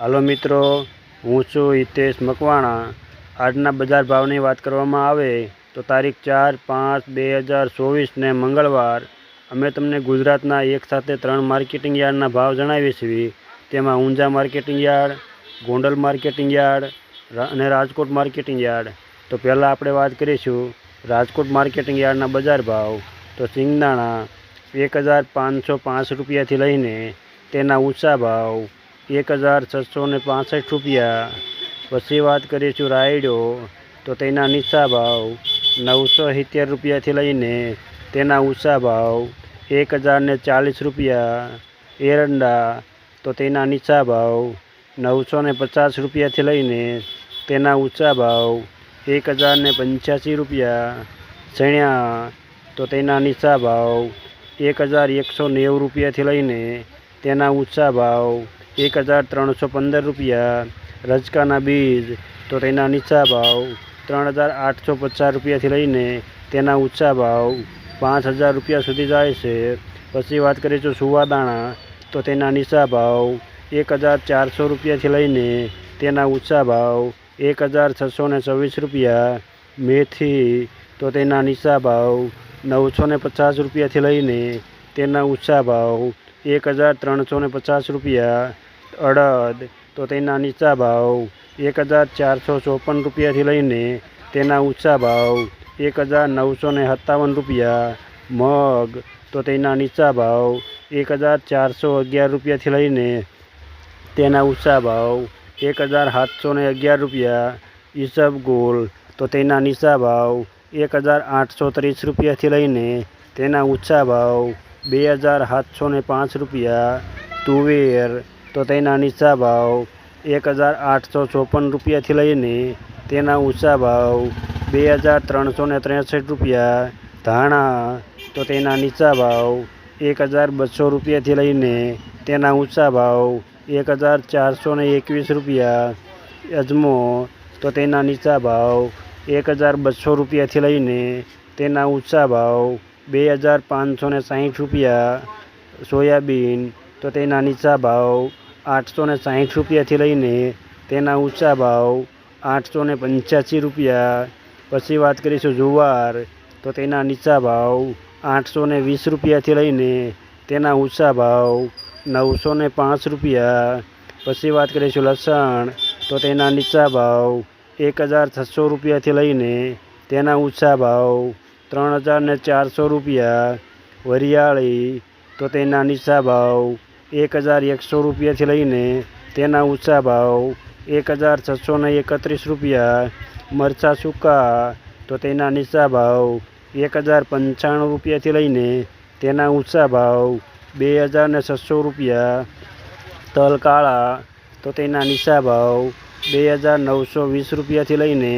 હાલો મિત્રો, હું છું હિતેશ મકવાણા. આજના બજાર ભાવની વાત કરવામાં આવે તો તારીખ ચાર પાંચ બે હજાર ચોવીસને મંગળવાર અમે તમને ગુજરાતના એક સાથે ત્રણ માર્કેટિંગ યાર્ડના ભાવ જણાવીએ છીએ. તેમાં Unjha marketing yard, Gondal marketing yard અને રાજકોટ માર્કેટિંગ યાર્ડ. તો પહેલાં આપણે વાત કરીશું રાજકોટ માર્કેટિંગ યાર્ડના બજાર ભાવ. તો સિંગદાણા એક હજાર પાંચસો પાંચ રૂપિયાથી લઈને તેના ઊંચા ભાવ એક હજાર છસો ને પાસઠ રૂપિયા. પછી વાત કરીશું રાયડો. તો તેના નીચા ભાવ નવસો સિત્તેર રૂપિયાથી લઈને તેના ઊંચા ભાવ એક હજાર ને ચાલીસ રૂપિયા. એરંડા, તો તેના નીચા ભાવ નવસો ને પચાસ રૂપિયાથી લઈને તેના ઊંચા ભાવ એક હજાર ને પંચ્યાસી રૂપિયા. ચણ્યા, તો તેના નીચા ભાવ એક હજાર એકસો નેવું રૂપિયાથી લઈને તેના ઊંચા ભાવ એક હજાર ત્રણસો પંદર રૂપિયા. રજકાના બીજ, તો તેના નીચા ભાવ ત્રણ હજાર આઠસો પચાસ રૂપિયાથી લઈને તેના ઊંચા ભાવ પાંચ હજાર રૂપિયા સુધી જાય છે. પછી વાત કરીશું સુવાદાણા તો તેના નીચા ભાવ એક હજાર ચારસો રૂપિયાથી લઈને તેના ઊંચા ભાવ એક હજાર છસો ને છવ્વીસ રૂપિયા. મેથી, તો તેના નીચા ભાવ નવસો ને પચાસ રૂપિયાથી લઈને તેના ઊંચા ભાવ એક હજાર ત્રણસો ને પચાસ રૂપિયા. અડદ, તો તેના નીચા ભાવ એક હજાર ચારસો ચોપન રૂપિયાથી લઈને તેના ઊંચા ભાવ એક હજાર નવસો ને સત્તાવન રૂપિયા. મગ, તો તેના નીચા ભાવ એક હજાર ચારસો અગિયાર રૂપિયાથી લઈને તેના ઊંચા ભાવ એક હજાર સાતસો ને અગિયાર રૂપિયા. ઈસબગુલ તો તેના નીચા ભાવ એક હજાર આઠસો ત્રીસ રૂપિયાથી લઈને તેના ઊંચા ભાવ બે હજાર સાતસો ને પાંચ રૂપિયા. તુવેર તો તેના નીચા ભાવ એક હજાર આઠસો ચોપન રૂપિયાથી લઈને તેના ઊંચા ભાવ બે હજાર ત્રણસો ને ત્રેસઠ રૂપિયા. ધાણા, તો તેના નીચા ભાવ એક હજાર બસો રૂપિયાથી લઈને તેના ઊંચા ભાવ એક હજાર ચારસો ને એકવીસ રૂપિયા. અજમો, તો તેના નીચા ભાવ એક હજાર બસો રૂપિયાથી લઈને તેના ઊંચા ભાવ બે હજાર પાંચસો ને સાહીઠ રૂપિયા. સોયાબીન, તો તેના નીચા ભાવ આઠસો ને સાહીઠ રૂપિયાથી લઈને તેના ઊંચા ભાવ આઠસો ને પંચ્યાસી રૂપિયા. પછી વાત કરીશું જુવાર, તો તેના નીચા ભાવ આઠસો ને વીસ રૂપિયાથી લઈને તેના ઊંચા ભાવ નવસો ને પાંચ રૂપિયા. પછી વાત કરીશું લસણ, તો તેના નીચા ભાવ એક હજાર છસો રૂપિયાથી લઈને તેના ઊંચા ભાવ ત્રણ હજાર ચારસો રૂપિયા. વરિયાળી, તો તેના નીચા ભાવ એક હજાર એકસો રૂપિયાથી લઈને તેના ઊંચા ભાવ એક હજાર છસો એકત્રીસ રૂપિયા, મરચાં સૂકા તો તેના નીચા ભાવ એક હજાર પંચાણું રૂપિયાથી લઈને તેના ઊંચા ભાવ બે હજાર ને છસો રૂપિયા, તલ કાળા તો તેના નીચા ભાવ બે હજાર નવસો વીસ રૂપિયાથી લઈને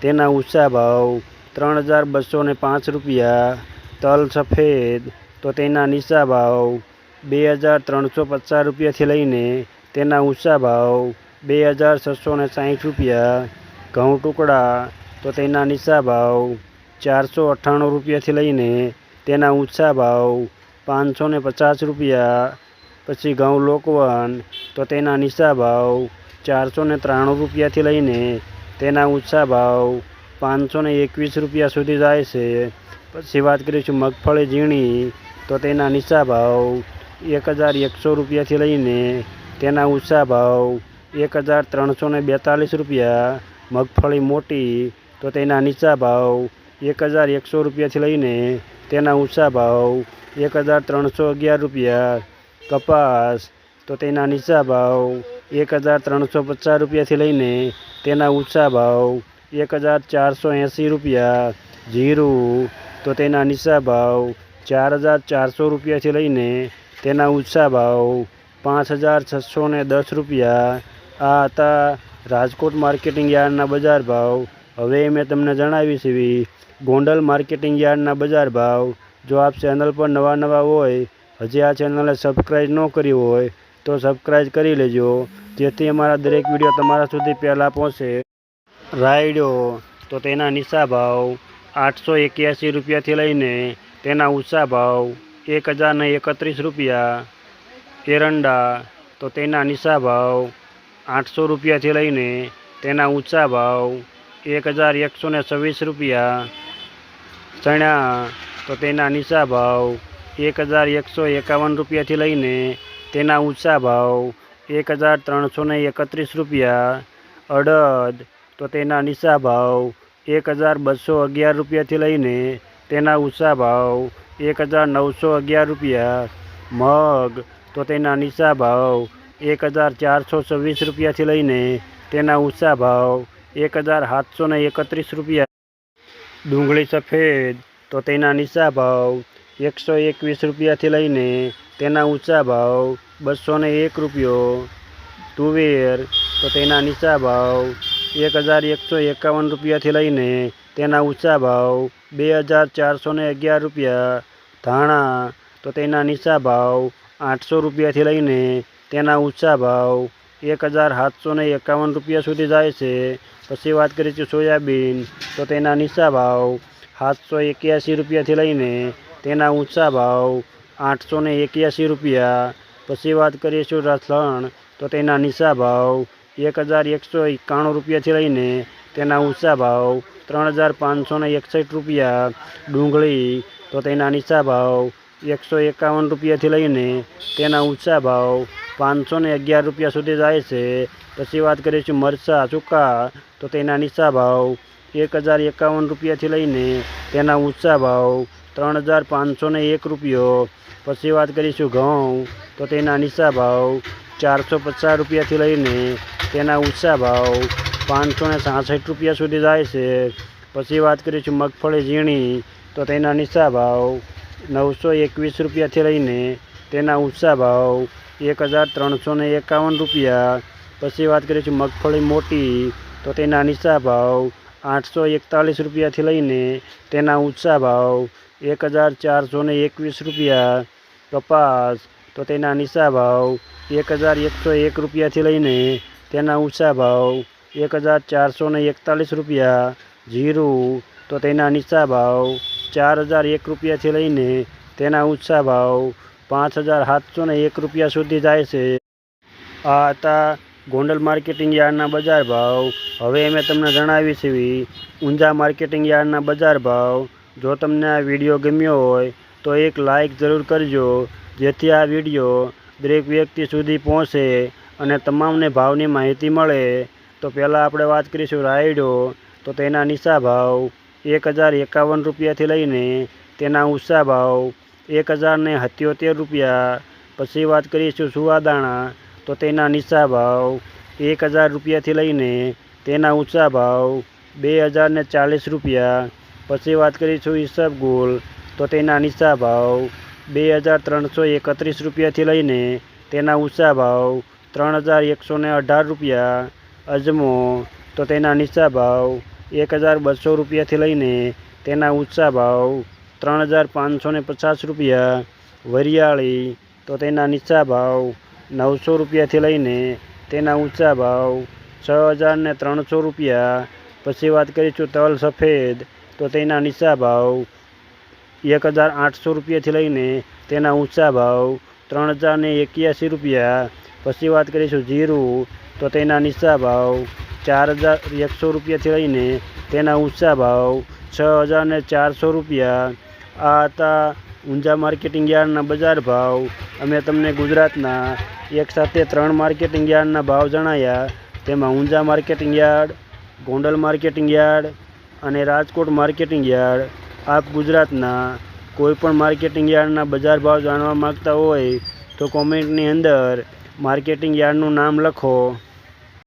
તેના ઊંચા ભાવ ત્રણ હજાર બસો પાંચ રૂપિયા, તલ સફેદ તો તેના નીચા ભાવ બે હજાર ત્રણસો પચાસ રૂપિયાથી લઈને તેના ઊંચા ભાવ બે હજાર છસો ને સાહીઠ રૂપિયા, ઘઉં ટુકડા તો તેના નીચા ભાવ ચારસો અઠ્ઠાણું રૂપિયાથી લઈને તેના ઊંચા ભાવ પાંચસો ને પચાસ રૂપિયા, પછી ઘઉં લોકવન તો તેના નીચા ભાવ ચારસો ને ત્રાણું રૂપિયાથી લઈને તેના ઊંચા ભાવ પાંચસો ને એકવીસ રૂપિયા સુધી જાય છે. પછી વાત કરીશું મગફળી ઝીણી તો તેના નીચા ભાવ એક હજાર એકસો રૂપિયાથી લઈને તેના ઊંચા ભાવ, એક હજાર ત્રણસો ને બેતાલીસ રૂપિયા, મગફળી મોટી, તો તેના નીચા ભાવ, એક હજાર એકસો રૂપિયાથી લઈને તેના ઊંચા ભાવ, એક હજાર ત્રણસો અગિયાર રૂપિયા, કપાસ, તો તેના નીચા ભાવ, એક હજાર ત્રણસો પચાસ રૂપિયાથી લઈને તેના ઊંચા ભાવ, એક હજાર ચારસો એંસી રૂપિયા, જીરું, તો તેના નીચા ભાવ, ચાર હજાર ચારસો રૂપિયાથી લઈને તેના ઊંચા ભાવ પાંચ હજાર છસો ને દસ રૂપિયા. આ હતા રાજકોટ માર્કેટિંગ યાર્ડના બજાર ભાવ. હવે મેં તમને જણાવી છે ગોંડલ માર્કેટિંગ યાર્ડના બજાર ભાવ. જો આપ ચેનલ પર નવા નવા હોય, હજી આ ચેનલને સબસ્ક્રાઈબ ન કરી હોય, તો સબસ્ક્રાઈબ કરી લેજો. જેથી અમારા દરેક વીડિયો તમારા સુધી પહેલાં પહોંચે. રાયડો, તો તેના નીચા ભાવ આઠસો એક્યાસી રૂપિયાથી લઈને તેના ઊંચા ભાવ એક હજારને એકત્રીસ રૂપિયા. એરંડા, તો તેના નીચા ભાવ આઠસો રૂપિયાથી લઈને તેના ઊંચા ભાવ એક હજાર એકસો ને છવ્વીસ રૂપિયા. ચણા, તો તેના નીચા ભાવ એક હજાર એકસો એકાવન રૂપિયાથી લઈને તેના ઊંચા ભાવ એક હજાર ત્રણસો ને એકત્રીસ રૂપિયા. અડદ, તો તેના નીચા ભાવ એક હજાર બસો અગિયાર રૂપિયાથી લઈને તેના ઊંચા ભાવ એક હજાર નવસો અગિયાર રૂપિયા. મગ, તો તેના નીચા ભાવ એક હજાર ચારસો છવ્વીસ રૂપિયાથી લઈને તેના ઊંચા ભાવ એક હજાર સાતસો ને એકત્રીસ રૂપિયા. ડુંગળી સફેદ, તો તેના નીચા ભાવ એકસો એકવીસ રૂપિયાથી લઈને તેના ઊંચા ભાવ બસો ને એક રૂપિયો. તુવેર, તો તેના નીચા ભાવ એક હજાર એકસો એકાવન રૂપિયાથી લઈને તેના ઊંચા ભાવ બે હજાર ચારસો ને અગિયાર રૂપિયા, ધાણા તો તેના નીચા ભાવ આઠસો રૂપિયાથી લઈને તેના ઊંચા ભાવ એક હજાર સાતસો ને એકાવન રૂપિયા સુધી જાય છે. પછી વાત કરીએ છીએ સોયાબીન તો તેના નીચા ભાવ સાતસો એક્યાસી રૂપિયાથી લઈને તેના ઊંચા ભાવ આઠસો ને એક્યાસી રૂપિયા. પછી વાત કરીએ છીએ રસણ તો તેના નીચા ભાવ એક હજાર એકસો એકાણું રૂપિયાથી લઈને તેના ઊંચા ભાવ ત્રણ હજાર પાંચસો એકસઠ રૂપિયા, ડુંગળી, તો તેના નીચા ભાવ એકસો એકાવન રૂપિયાથી લઈને તેના ઊંચા ભાવ પાંચસો ને અગિયાર રૂપિયા સુધી જાય છે. પછી વાત કરીશું મરચાં સૂકા તો તેના નીચા ભાવ એક હજાર એકાવન રૂપિયાથી લઈને તેના ઊંચા ભાવ ત્રણ હજાર પાંચસો ને એક રૂપિયો. પછી વાત કરીશું ઘઉં, તો તેના નીચા ભાવ ચારસો પચાસ રૂપિયાથી લઈને તેના ઊંચા ભાવ પાંચસો ને સાસઠ રૂપિયા સુધી જાય છે. પછી વાત કરીશું મગફળી, ઝીણી, તો તેના નીચા ભાવ નવસો એકવીસ રૂપિયાથી લઈને તેના ઊંચા ભાવ એક હજાર ત્રણસો ને એકાવન રૂપિયા. પછી વાત કરીશું મગફળી મોટી, તો તેના નીચા ભાવ આઠસો એકતાલીસ રૂપિયાથી લઈને તેના ઊંચા ભાવ એક હજાર ચારસો ને એકવીસ રૂપિયા. કપાસ, તો તેના નીચા ભાવ એક હજાર એકસો એક રૂપિયાથી લઈને તેના ઊંચા ભાવ એક હજાર ચારસો ને એકતાલીસ રૂપિયા. જીરું, તો તેના નીચા ભાવ ચાર હજાર એક રૂપિયાથી લઈને તેના ઊંચા ભાવ પાંચ હજાર સાતસો ને એક રૂપિયા સુધી જાય છે. આ હતા ગોંડલ માર્કેટિંગ યાર્ડના બજાર ભાવ. હવે મેં તમને જણાવી છે ઊંઝા માર્કેટિંગ યાર્ડના બજાર ભાવ. જો તમને આ વીડિયો ગમ્યો હોય, તો એક લાઈક જરૂર કરજો, જેથી આ વીડિયો દરેક વ્યક્તિ સુધી પહોંચે અને તમામને ભાવની માહિતી મળે. તો પહેલાં આપણે વાત કરીશું રાયડો, તો તેના નીચા ભાવ એક હજાર એકાવન રૂપિયાથી લઈને તેના ઊંચા ભાવ એક હજાર ને સત્યોતેર રૂપિયા. પછી વાત કરીશું સુવાદાણા, તો તેના નીચા ભાવ એક હજાર રૂપિયાથી લઈને તેના ઊંચા ભાવ બે હજાર ને ચાલીસ રૂપિયા. પછી વાત કરીશું ઈસબગુલ તો તેના નીચા ભાવ બે હજાર ત્રણસો એકત્રીસ રૂપિયાથી લઈને તેના ઊંચા ભાવ ત્રણ હજાર એકસો અઢાર રૂપિયા. અજમો. તો તેના નીચા ભાવ એક હજાર બસો રૂપિયાથી લઈને તેના ઊંચા ભાવ ત્રણ હજાર પાંચસો ને પચાસ રૂપિયા. વરિયાળી, તો તેના નીચા ભાવ નવસો રૂપિયાથી લઈને તેના ઊંચા ભાવ છ હજાર ને ત્રણસો રૂપિયા. પછી વાત કરીશું તલ સફેદ, તો તેના નીચા ભાવ એક હજાર આઠસો રૂપિયાથી લઈને તેના ઊંચા ભાવ ત્રણ હજાર ને એક્યાસી રૂપિયા. પછી વાત કરીશું જીરું તો તેના નીચા ભાવ ચાર હજાર એકસો રૂપિયાથી લઈને તેના ઊંચા ભાવ છ હજાર ને ચારસો રૂપિયા. આ હતા ઊંઝા માર્કેટિંગ યાર્ડના બજાર ભાવ. અમે તમને ગુજરાતના એક સાથે ત્રણ માર્કેટિંગ યાર્ડના ભાવ જણાયા. તેમાં Unjha marketing yard, Gondal marketing yard અને રાજકોટ માર્કેટિંગ યાર્ડ. આપ ગુજરાતના કોઈપણ માર્કેટિંગ યાર્ડના બજાર ભાવ જાણવા માગતા હોય તો કોમેન્ટની અંદર માર્કેટિંગ યાર્ડનું નામ લખો.